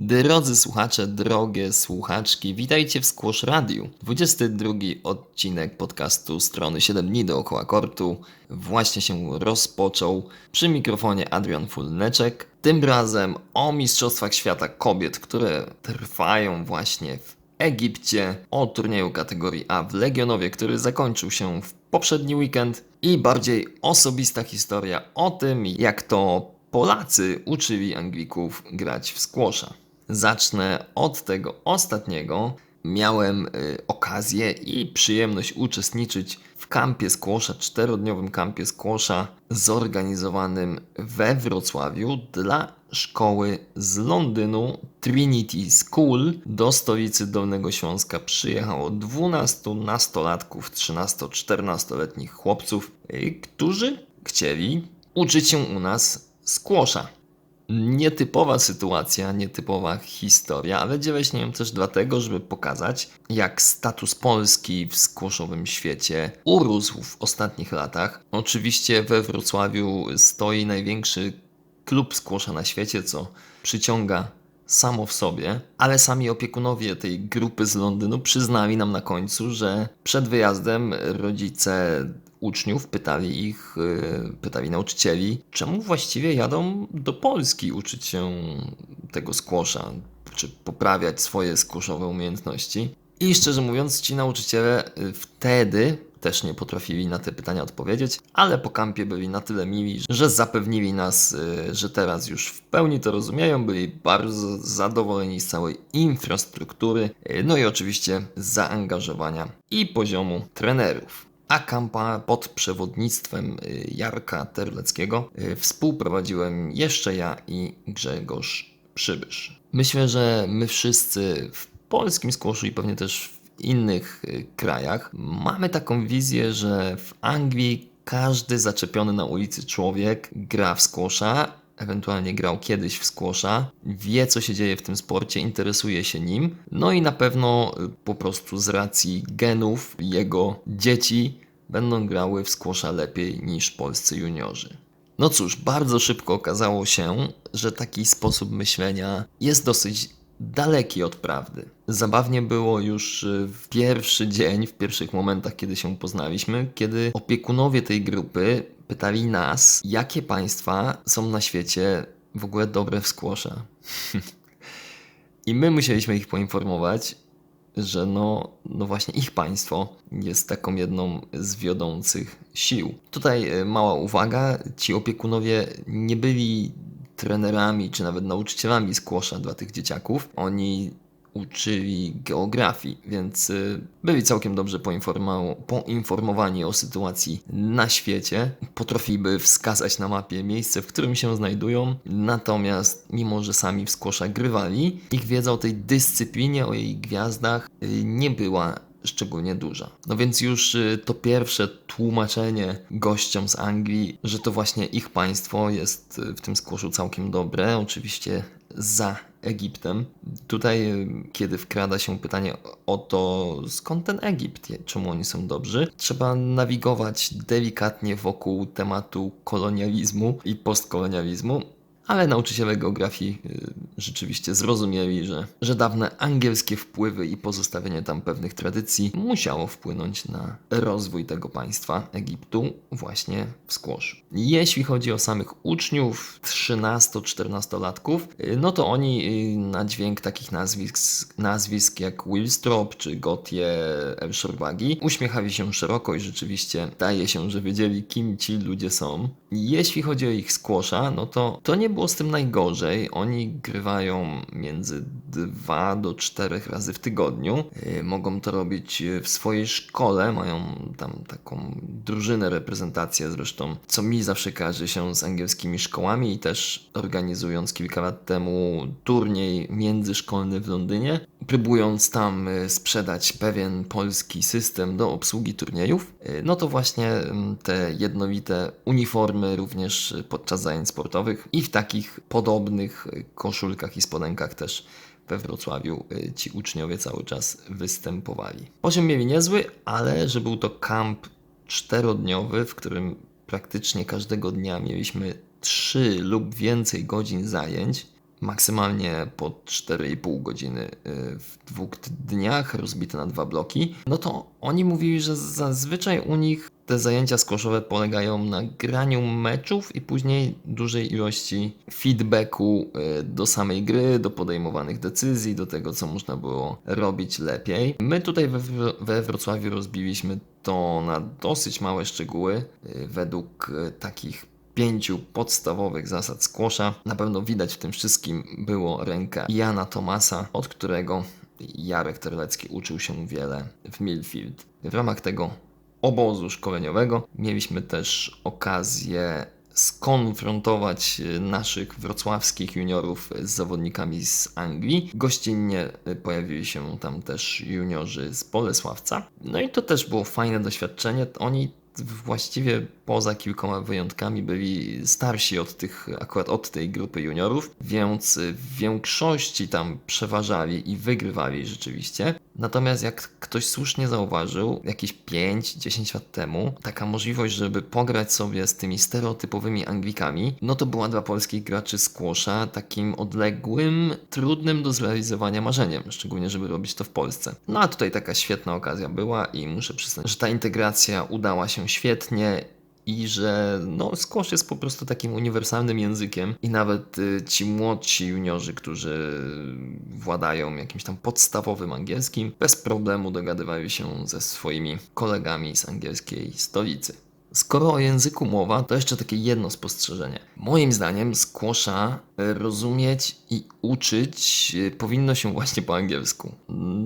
Drodzy słuchacze, drogie słuchaczki, witajcie w Squash Radiu. 22 odcinek podcastu Strony 7 dni dookoła kortu właśnie się rozpoczął. Przy mikrofonie Adrian Fulneczek. Tym razem o Mistrzostwach Świata Kobiet, które trwają właśnie w Egipcie, o turnieju kategorii A w Legionowie, który zakończył się w poprzedni weekend i bardziej osobista historia o tym, jak to Polacy uczyli Anglików grać w squasha. Zacznę od tego ostatniego. Miałem y, okazję i przyjemność uczestniczyć w kampie squasha, czterodniowym kampie squasha zorganizowanym we Wrocławiu dla szkoły z Londynu Trinity School. Do stolicy Dolnego Śląska przyjechało 12 nastolatków, 13-14-letnich chłopców, y, którzy chcieli uczyć się u nas squasha nietypowa sytuacja, nietypowa historia, ale dzielę się nią też dlatego, żeby pokazać, jak status Polski w skłoszowym świecie urósł w ostatnich latach. Oczywiście we Wrocławiu stoi największy klub skłosza na świecie, co przyciąga samo w sobie, ale sami opiekunowie tej grupy z Londynu przyznali nam na końcu, że przed wyjazdem rodzice uczniów pytali ich, y, pytali nauczycieli, czemu właściwie jadą do Polski uczyć się tego skłosza, czy poprawiać swoje skłoszowe umiejętności. I szczerze mówiąc, ci nauczyciele y, wtedy też nie potrafili na te pytania odpowiedzieć, ale po kampie byli na tyle mili, że zapewnili nas, y, że teraz już w pełni to rozumieją, byli bardzo zadowoleni z całej infrastruktury, no i oczywiście zaangażowania i poziomu trenerów a kampa pod przewodnictwem y, Jarka Terleckiego y, współprowadziłem jeszcze ja i Grzegorz Przybysz. Myślę, że my wszyscy w polskim skłoszu i pewnie też w innych y, krajach mamy taką wizję, że w Anglii każdy zaczepiony na ulicy człowiek gra w skłosza, ewentualnie grał kiedyś w squasha, wie co się dzieje w tym sporcie, interesuje się nim, no i na pewno po prostu z racji genów jego dzieci będą grały w squasha lepiej niż polscy juniorzy. No cóż, bardzo szybko okazało się, że taki sposób myślenia jest dosyć daleki od prawdy. Zabawnie było już w pierwszy dzień, w pierwszych momentach, kiedy się poznaliśmy, kiedy opiekunowie tej grupy pytali nas, jakie państwa są na świecie w ogóle dobre w skłosza. I my musieliśmy ich poinformować, że no, no właśnie ich państwo jest taką jedną z wiodących sił. Tutaj e, mała uwaga, ci opiekunowie nie byli trenerami czy nawet nauczycielami skłosza dla tych dzieciaków. Oni uczyli geografii, więc y, byli całkiem dobrze poinformowani o sytuacji na świecie. Potrafiliby wskazać na mapie miejsce, w którym się znajdują, natomiast mimo, że sami w skłosza grywali, ich wiedza o tej dyscyplinie, o jej gwiazdach y, nie była szczególnie duża. No więc już y, to pierwsze tłumaczenie gościom z Anglii, że to właśnie ich państwo jest w tym skłoszu całkiem dobre, oczywiście za Egiptem. Tutaj, y, kiedy wkrada się pytanie o to, skąd ten Egipt, czemu oni są dobrzy, trzeba nawigować delikatnie wokół tematu kolonializmu i postkolonializmu ale nauczyciele geografii y, rzeczywiście zrozumieli, że, że dawne angielskie wpływy i pozostawienie tam pewnych tradycji musiało wpłynąć na rozwój tego państwa, Egiptu, właśnie w skłoszu. Jeśli chodzi o samych uczniów, 13-14-latków, y, no to oni y, na dźwięk takich nazwisk, nazwisk jak Willstrop czy Gotie Elshorbagi uśmiechali się szeroko i rzeczywiście daje się, że wiedzieli, kim ci ludzie są. Jeśli chodzi o ich skłosza, no to to nie było z tym najgorzej. Oni grywają między 2 do 4 razy w tygodniu. Y, mogą to robić w swojej szkole, mają tam taką drużynę, reprezentację zresztą, co mi zawsze kojarzy się z angielskimi szkołami i też organizując kilka lat temu turniej międzyszkolny w Londynie, próbując tam y, sprzedać pewien polski system do obsługi turniejów, y, no to właśnie mm, te jednolite uniformy również podczas zajęć sportowych i w taki takich podobnych koszulkach i spodenkach też we Wrocławiu y, ci uczniowie cały czas występowali. Poziom mieli niezły, ale że był to kamp czterodniowy, w którym praktycznie każdego dnia mieliśmy trzy lub więcej godzin zajęć, maksymalnie po 4,5 godziny y, w dwóch dniach, rozbite na dwa bloki, no to oni mówili, że zazwyczaj u nich te zajęcia skłoszowe polegają na graniu meczów i później dużej ilości feedbacku y, do samej gry, do podejmowanych decyzji, do tego, co można było robić lepiej. My tutaj we, we Wrocławiu rozbiliśmy to na dosyć małe szczegóły, y, według takich pięciu podstawowych zasad skłosza. Na pewno widać w tym wszystkim było ręka Jana Tomasa, od którego Jarek Terlecki uczył się wiele w Millfield. W ramach tego obozu szkoleniowego mieliśmy też okazję skonfrontować naszych wrocławskich juniorów z zawodnikami z Anglii. Gościnnie pojawili się tam też juniorzy z Bolesławca. No i to też było fajne doświadczenie. Oni właściwie poza kilkoma wyjątkami byli starsi od tych, akurat od tej grupy juniorów, więc w większości tam przeważali i wygrywali rzeczywiście. Natomiast jak ktoś słusznie zauważył, jakieś 5-10 lat temu, taka możliwość, żeby pograć sobie z tymi stereotypowymi Anglikami, no to była dla polskich graczy skłosza takim odległym, trudnym do zrealizowania marzeniem, szczególnie żeby robić to w Polsce. No a tutaj taka świetna okazja była i muszę przyznać, że ta integracja udała się świetnie i że no, squash jest po prostu takim uniwersalnym językiem i nawet y, ci młodsi juniorzy, którzy władają jakimś tam podstawowym angielskim, bez problemu dogadywają się ze swoimi kolegami z angielskiej stolicy. Skoro o języku mowa, to jeszcze takie jedno spostrzeżenie. Moim zdaniem squasha rozumieć i uczyć y, powinno się właśnie po angielsku,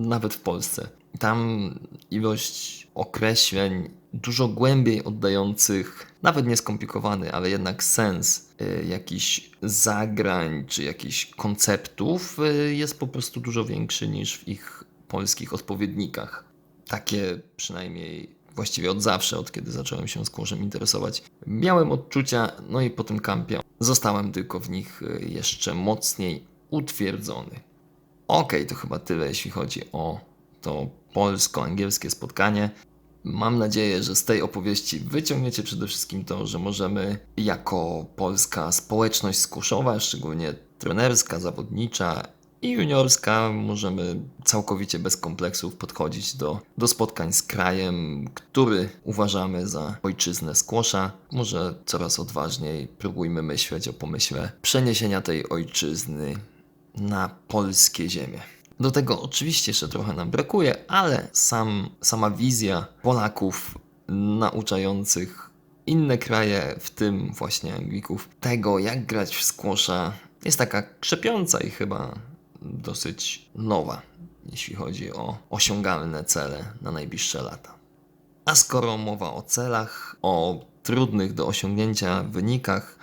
nawet w Polsce. Tam ilość określeń dużo głębiej oddających, nawet nieskomplikowany, ale jednak sens y, jakichś zagrań czy jakichś konceptów y, jest po prostu dużo większy niż w ich polskich odpowiednikach. Takie przynajmniej właściwie od zawsze, od kiedy zacząłem się z kurzem interesować. Miałem odczucia, no i po tym kampie zostałem tylko w nich y, jeszcze mocniej utwierdzony. Okej, okay, to chyba tyle, jeśli chodzi o to polsko-angielskie spotkanie. Mam nadzieję, że z tej opowieści wyciągniecie przede wszystkim to, że możemy jako polska społeczność skuszowa, szczególnie trenerska, zawodnicza i juniorska, możemy całkowicie bez kompleksów podchodzić do, do spotkań z krajem, który uważamy za ojczyznę skłosza. Może coraz odważniej próbujmy myśleć o pomyśle przeniesienia tej ojczyzny na polskie ziemie. Do tego oczywiście jeszcze trochę nam brakuje, ale sam, sama wizja Polaków nauczających inne kraje, w tym właśnie Anglików, tego jak grać w skłosza jest taka krzepiąca i chyba dosyć nowa, jeśli chodzi o osiągalne cele na najbliższe lata. A skoro mowa o celach, o trudnych do osiągnięcia wynikach,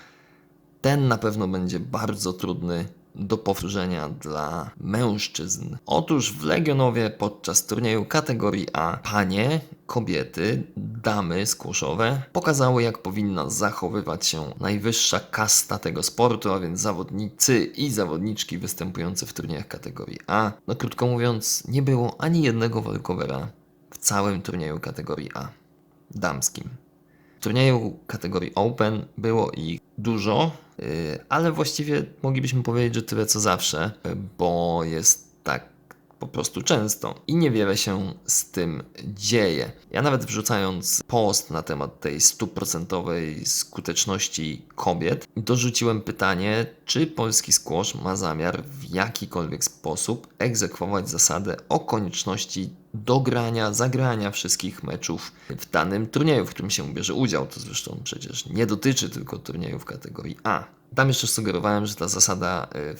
ten na pewno będzie bardzo trudny do powtórzenia dla mężczyzn. Otóż w Legionowie podczas turnieju kategorii A panie, kobiety, damy skłoszowe pokazały jak powinna zachowywać się najwyższa kasta tego sportu, a więc zawodnicy i zawodniczki występujące w turniejach kategorii A. No krótko mówiąc, nie było ani jednego walkowera w całym turnieju kategorii A damskim. Turnieju kategorii Open było ich dużo, y, ale właściwie moglibyśmy powiedzieć, że tyle co zawsze, bo jest tak po prostu często i niewiele się z tym dzieje. Ja nawet wrzucając post na temat tej stuprocentowej skuteczności kobiet, dorzuciłem pytanie, czy polski squash ma zamiar w jakikolwiek sposób egzekwować zasadę o konieczności dogrania, zagrania wszystkich meczów w danym turnieju, w którym się bierze udział. To zresztą przecież nie dotyczy tylko turniejów kategorii A. Tam jeszcze sugerowałem, że ta zasada, y,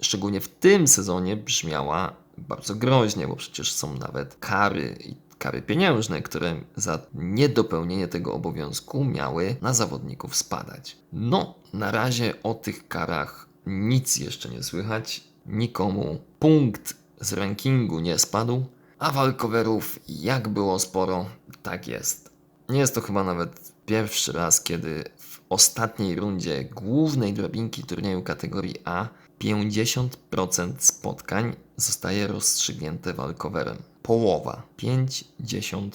szczególnie w tym sezonie, brzmiała bardzo groźnie, bo przecież są nawet kary i kary pieniężne, które za niedopełnienie tego obowiązku miały na zawodników spadać. No, na razie o tych karach nic jeszcze nie słychać. Nikomu punkt z rankingu nie spadł, a walkowerów jak było sporo, tak jest. Nie jest to chyba nawet pierwszy raz, kiedy w ostatniej rundzie głównej drabinki turnieju kategorii A 50% spotkań zostaje rozstrzygnięte walkowerem. Połowa 50%.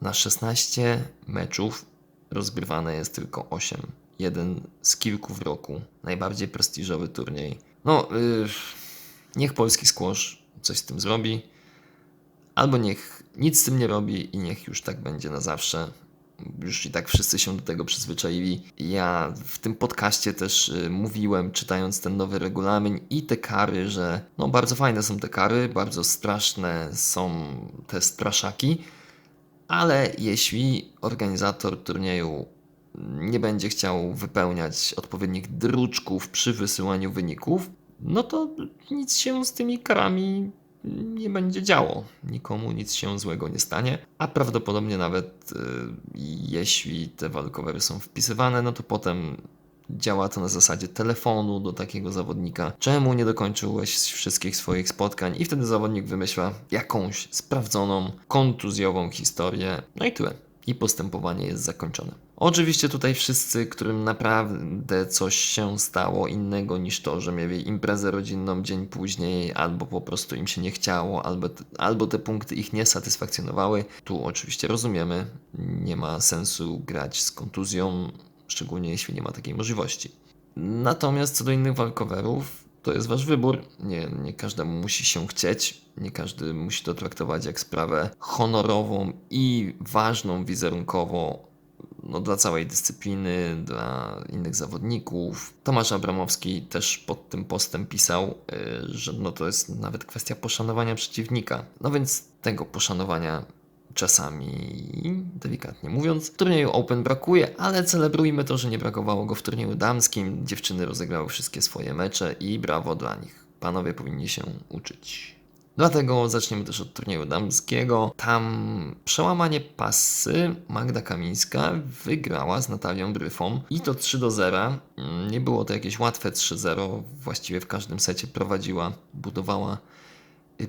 Na 16 meczów rozgrywane jest tylko 8. Jeden z kilku w roku. Najbardziej prestiżowy turniej No, yy, niech polski squash coś z tym zrobi, albo niech nic z tym nie robi i niech już tak będzie na zawsze. Już i tak wszyscy się do tego przyzwyczaili. Ja w tym podcaście też y, mówiłem, czytając ten nowy regulamin i te kary, że no bardzo fajne są te kary, bardzo straszne są te straszaki, ale jeśli organizator turnieju nie będzie chciał wypełniać odpowiednich druczków przy wysyłaniu wyników, no to nic się z tymi karami nie będzie działo. Nikomu nic się złego nie stanie, a prawdopodobnie nawet y, jeśli te walkowery są wpisywane, no to potem działa to na zasadzie telefonu do takiego zawodnika. Czemu nie dokończyłeś wszystkich swoich spotkań? I wtedy zawodnik wymyśla jakąś sprawdzoną, kontuzjową historię. No i tyle. I postępowanie jest zakończone. Oczywiście tutaj wszyscy, którym naprawdę coś się stało innego niż to, że mieli imprezę rodzinną dzień później, albo po prostu im się nie chciało, albo, albo te punkty ich nie satysfakcjonowały, tu oczywiście rozumiemy, nie ma sensu grać z kontuzją, szczególnie jeśli nie ma takiej możliwości. Natomiast co do innych walkowerów, to jest wasz wybór. Nie, nie każdemu musi się chcieć, nie każdy musi to traktować jak sprawę honorową i ważną wizerunkowo no, dla całej dyscypliny, dla innych zawodników. Tomasz Abramowski też pod tym postem pisał, y, że no, to jest nawet kwestia poszanowania przeciwnika. No więc tego poszanowania czasami, delikatnie mówiąc, w turnieju Open brakuje, ale celebrujmy to, że nie brakowało go w turnieju damskim. Dziewczyny rozegrały wszystkie swoje mecze i brawo dla nich. Panowie powinni się uczyć. Dlatego zaczniemy też od turnieju damskiego. Tam przełamanie pasy Magda Kamińska wygrała z Natalią Bryfą i to 3 do 0. Nie było to jakieś łatwe 3-0, właściwie w każdym secie prowadziła, budowała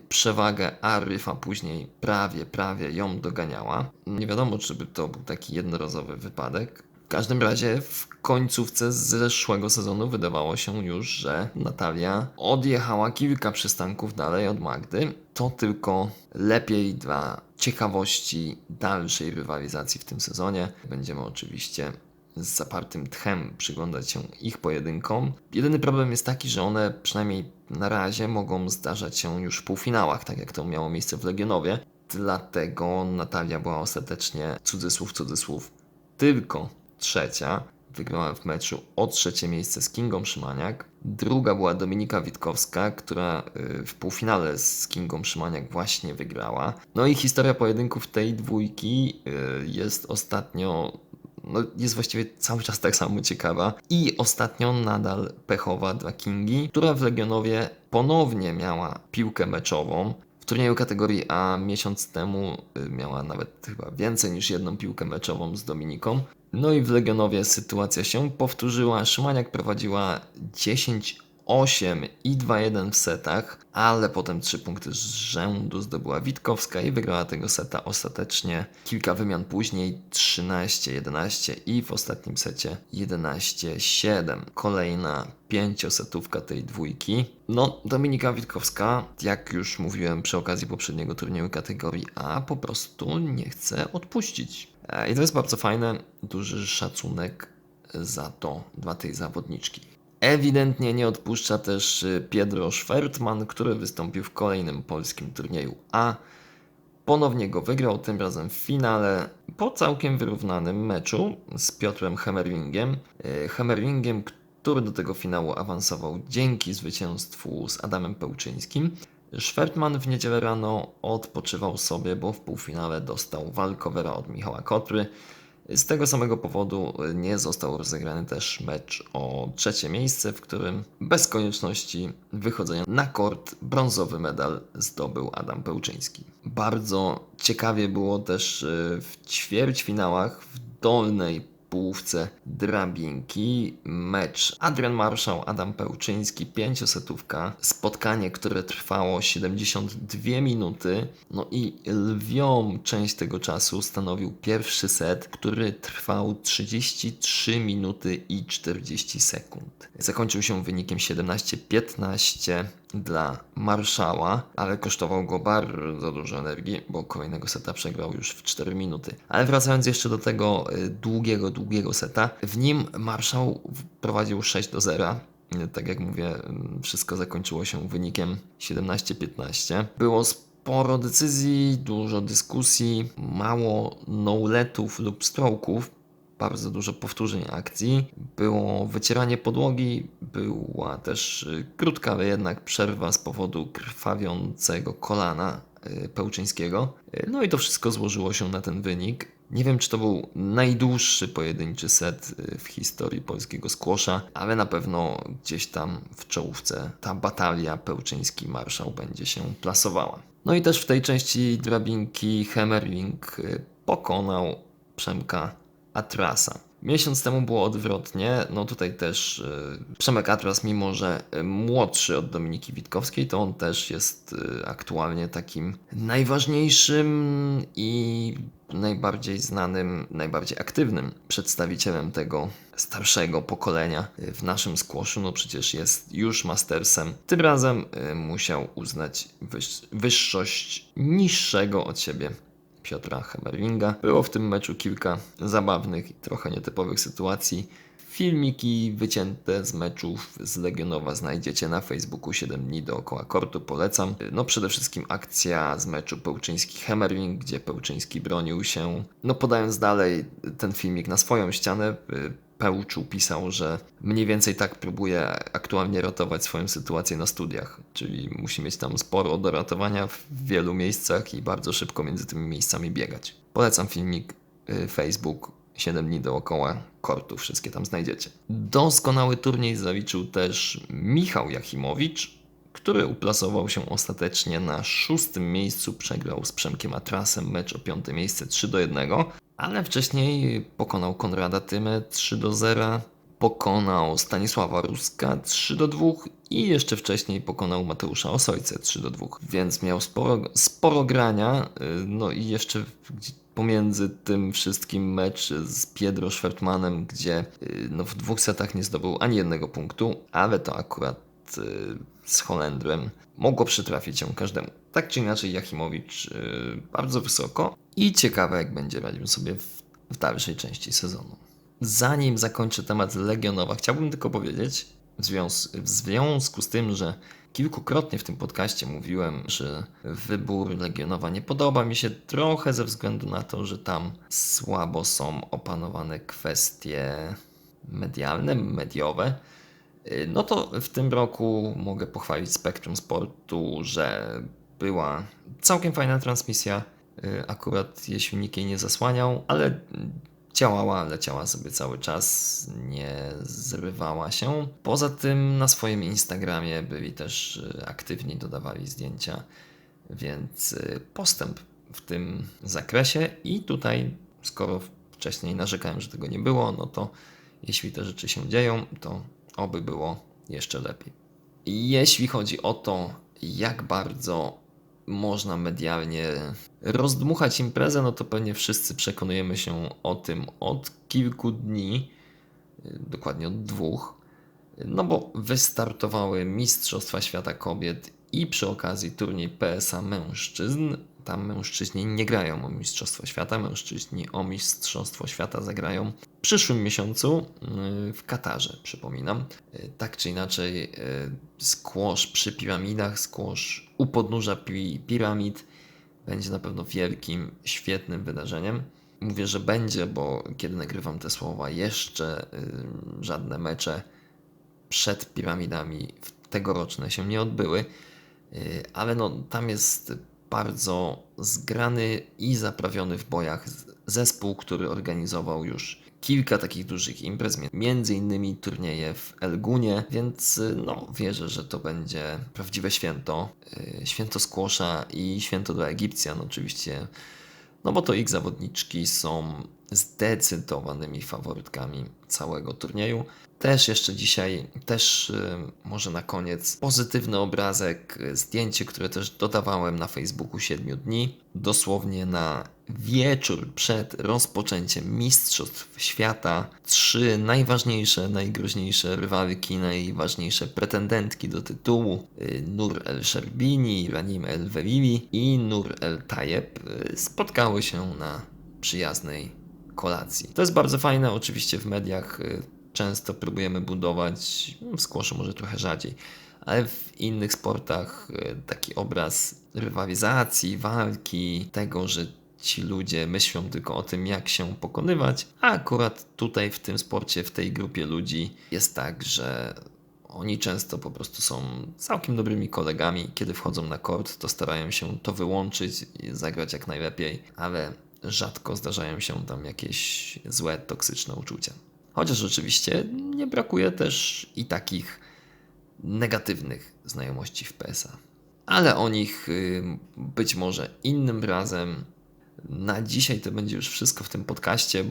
przewagę, a Ryfa później prawie, prawie ją doganiała. Nie wiadomo, czy by to był taki jednorazowy wypadek. W każdym razie w końcówce zeszłego sezonu wydawało się już, że Natalia odjechała kilka przystanków dalej od Magdy. To tylko lepiej dla ciekawości dalszej rywalizacji w tym sezonie. Będziemy oczywiście z zapartym tchem przyglądać się ich pojedynkom. Jedyny problem jest taki, że one przynajmniej na razie mogą zdarzać się już w półfinałach, tak jak to miało miejsce w Legionowie. Dlatego Natalia była ostatecznie, cudzysłów, cudzysłów, tylko trzecia. Wygrała w meczu o trzecie miejsce z Kingą Szymaniak. Druga była Dominika Witkowska, która y, w półfinale z Kingą Szymaniak właśnie wygrała. No i historia pojedynków tej dwójki y, jest ostatnio no, jest właściwie cały czas tak samo ciekawa. I ostatnio nadal pechowa dla Kingi, która w Legionowie ponownie miała piłkę meczową turnieju kategorii A miesiąc temu y, miała nawet chyba więcej niż jedną piłkę meczową z Dominiką. No i w Legionowie sytuacja się powtórzyła. Szymaniak prowadziła 10 8 i 2-1 w setach, ale potem 3 punkty z rzędu zdobyła Witkowska i wygrała tego seta ostatecznie. Kilka wymian później 13-11 i w ostatnim secie 11-7. Kolejna pięciosetówka tej dwójki. No, Dominika Witkowska, jak już mówiłem przy okazji poprzedniego turnieju kategorii A, po prostu nie chce odpuścić. E, I to jest bardzo fajne, duży szacunek za to dla tej zawodniczki. Ewidentnie nie odpuszcza też y, Pietro Schwertman, który wystąpił w kolejnym polskim turnieju A. Ponownie go wygrał, tym razem w finale, po całkiem wyrównanym meczu z Piotrem Hemmerlingiem. Y, Hemmerlingiem, który do tego finału awansował dzięki zwycięstwu z Adamem Pełczyńskim. Schwertman w niedzielę rano odpoczywał sobie, bo w półfinale dostał walkowera od Michała Kotry. Z tego samego powodu nie został rozegrany też mecz o trzecie miejsce, w którym bez konieczności wychodzenia na kort brązowy medal zdobył Adam Pełczyński. Bardzo ciekawie było też e, w ćwierćfinałach w dolnej połówce drabinki mecz Adrian Marszał, Adam Pełczyński, pięciosetówka. Spotkanie, które trwało 72 minuty. No i lwią część tego czasu stanowił pierwszy set, który trwał 33 minuty i 40 sekund. Zakończył się wynikiem 17-15 dla Marszała, ale kosztował go bardzo dużo energii, bo kolejnego seta przegrał już w 4 minuty. Ale wracając jeszcze do tego y, długiego, długiego seta, w nim Marszał prowadził 6 do 0 Tak jak mówię, wszystko zakończyło się wynikiem 17-15. Było sporo decyzji, dużo dyskusji, mało no-letów lub stroke'ów, bardzo dużo powtórzeń akcji. Było wycieranie podłogi, była też y, krótka, ale jednak przerwa z powodu krwawiącego kolana y, Pełczyńskiego. Y, no i to wszystko złożyło się na ten wynik. Nie wiem, czy to był najdłuższy pojedynczy set w historii polskiego skłosza, ale na pewno gdzieś tam w czołówce ta batalia Pełczyński Marszał będzie się plasowała. No i też w tej części drabinki Hemmerling pokonał Przemka Atrasa. Miesiąc temu było odwrotnie. No tutaj też yy, Przemek Atras, mimo że yy, młodszy od Dominiki Witkowskiej, to on też jest yy, aktualnie takim najważniejszym i najbardziej znanym, najbardziej aktywnym przedstawicielem tego starszego pokolenia w naszym skłoszu. No przecież jest już mastersem. Tym razem musiał uznać wyż wyższość niższego od siebie Piotra Hemerlinga. Było w tym meczu kilka zabawnych i trochę nietypowych sytuacji. Filmiki wycięte z meczów z Legionowa znajdziecie na Facebooku 7 dni dookoła kortu, polecam. No przede wszystkim akcja z meczu Pełczyński-Hemerling, gdzie Pełczyński bronił się, no podając dalej ten filmik na swoją ścianę, Pełczu pisał, że mniej więcej tak próbuje aktualnie ratować swoją sytuację na studiach, czyli musi mieć tam sporo do ratowania w wielu miejscach i bardzo szybko między tymi miejscami biegać. Polecam filmik y, Facebook 7 dni dookoła kortu, wszystkie tam znajdziecie. Doskonały turniej zaliczył też Michał Jachimowicz, który uplasował się ostatecznie na szóstym miejscu, przegrał z Przemkiem Atrasem mecz o piąte miejsce 3 do 1 ale wcześniej pokonał Konrada Tymę 3 do 0, pokonał Stanisława Ruska 3 do 2 i jeszcze wcześniej pokonał Mateusza Osojce 3 do 2, więc miał sporo, sporo grania, y, no i jeszcze pomiędzy tym wszystkim mecz z Piedro Schwertmanem, gdzie y, no, w dwóch setach nie zdobył ani jednego punktu, ale to akurat y, z Holendrem mogło przytrafić się każdemu. Tak czy inaczej, Jachimowicz yy, bardzo wysoko i ciekawe, jak będzie radził sobie w, w dalszej części sezonu. Zanim zakończę temat Legionowa, chciałbym tylko powiedzieć, w, związ w związku z tym, że kilkukrotnie w tym podcaście mówiłem, że wybór Legionowa nie podoba mi się trochę ze względu na to, że tam słabo są opanowane kwestie medialne, mediowe Y, no to w tym roku mogę pochwalić Spektrum Sportu, że była całkiem fajna transmisja. Y, akurat jeśli nikt jej nie zasłaniał, ale działała, leciała sobie cały czas, nie zrywała się. Poza tym na swoim Instagramie byli też y, aktywni, dodawali zdjęcia, więc postęp w tym zakresie i tutaj, skoro wcześniej narzekałem, że tego nie było, no to jeśli te rzeczy się dzieją, to oby było jeszcze lepiej. Jeśli chodzi o to, jak bardzo można medialnie rozdmuchać imprezę, no to pewnie wszyscy przekonujemy się o tym od kilku dni, dokładnie od dwóch, no bo wystartowały Mistrzostwa Świata Kobiet i przy okazji turniej PSA Mężczyzn. Tam mężczyźni nie grają o Mistrzostwo Świata, mężczyźni o Mistrzostwo Świata zagrają w przyszłym miesiącu y, w Katarze, przypominam. Y, tak czy inaczej, y, skłosz przy piramidach, skłosz u podnóża piramid będzie na pewno wielkim, świetnym wydarzeniem. Mówię, że będzie, bo kiedy nagrywam te słowa, jeszcze żadne mecze przed piramidami tegoroczne się nie odbyły. Y, ale no, tam jest bardzo zgrany i zaprawiony w bojach zespół, który organizował już kilka takich dużych imprez, między innymi turnieje w Elgunie, więc y, no, wierzę, że to będzie prawdziwe święto. Y, święto skłosza i święto dla Egipcjan oczywiście, no bo to ich zawodniczki są zdecydowanymi faworytkami całego turnieju. Też jeszcze dzisiaj, też y, może na koniec, pozytywny obrazek, zdjęcie, które też dodawałem na Facebooku 7 dni, dosłownie na wieczór przed rozpoczęciem Mistrzostw Świata. Trzy najważniejsze, najgroźniejsze rywalki, najważniejsze pretendentki do tytułu y, Nur El Sherbini, Ranim El Velili i Nur El Tayeb spotkały się na przyjaznej kolacji. To jest bardzo fajne, oczywiście w mediach często próbujemy budować, no, w squashu może trochę rzadziej, ale w innych sportach taki obraz rywalizacji, walki, tego, że ci ludzie myślą tylko o tym, jak się pokonywać, a akurat tutaj w tym sporcie, w tej grupie ludzi jest tak, że oni często po prostu są całkiem dobrymi kolegami. Kiedy wchodzą na kort, to starają się to wyłączyć i zagrać jak najlepiej, ale rzadko zdarzają się tam jakieś złe, toksyczne uczucia. Chociaż oczywiście nie brakuje też i takich negatywnych znajomości w PSA. Ale o nich y, być może innym razem. Na dzisiaj to będzie już wszystko w tym podcaście.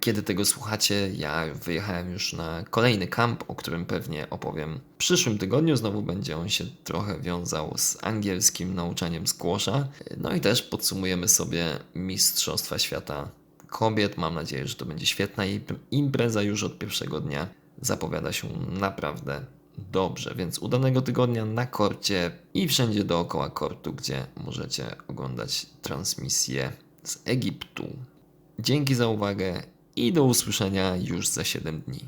Kiedy tego słuchacie, ja wyjechałem już na kolejny kamp, o którym pewnie opowiem w przyszłym tygodniu. Znowu będzie on się trochę wiązał z angielskim nauczaniem squasha. No i też podsumujemy sobie Mistrzostwa Świata Kobiet. Mam nadzieję, że to będzie świetna im- impreza już od pierwszego dnia. Zapowiada się naprawdę dobrze, więc udanego tygodnia na korcie i wszędzie dookoła kortu, gdzie możecie oglądać transmisję z Egiptu. Dzięki za uwagę i do usłyszenia już za 7 dni.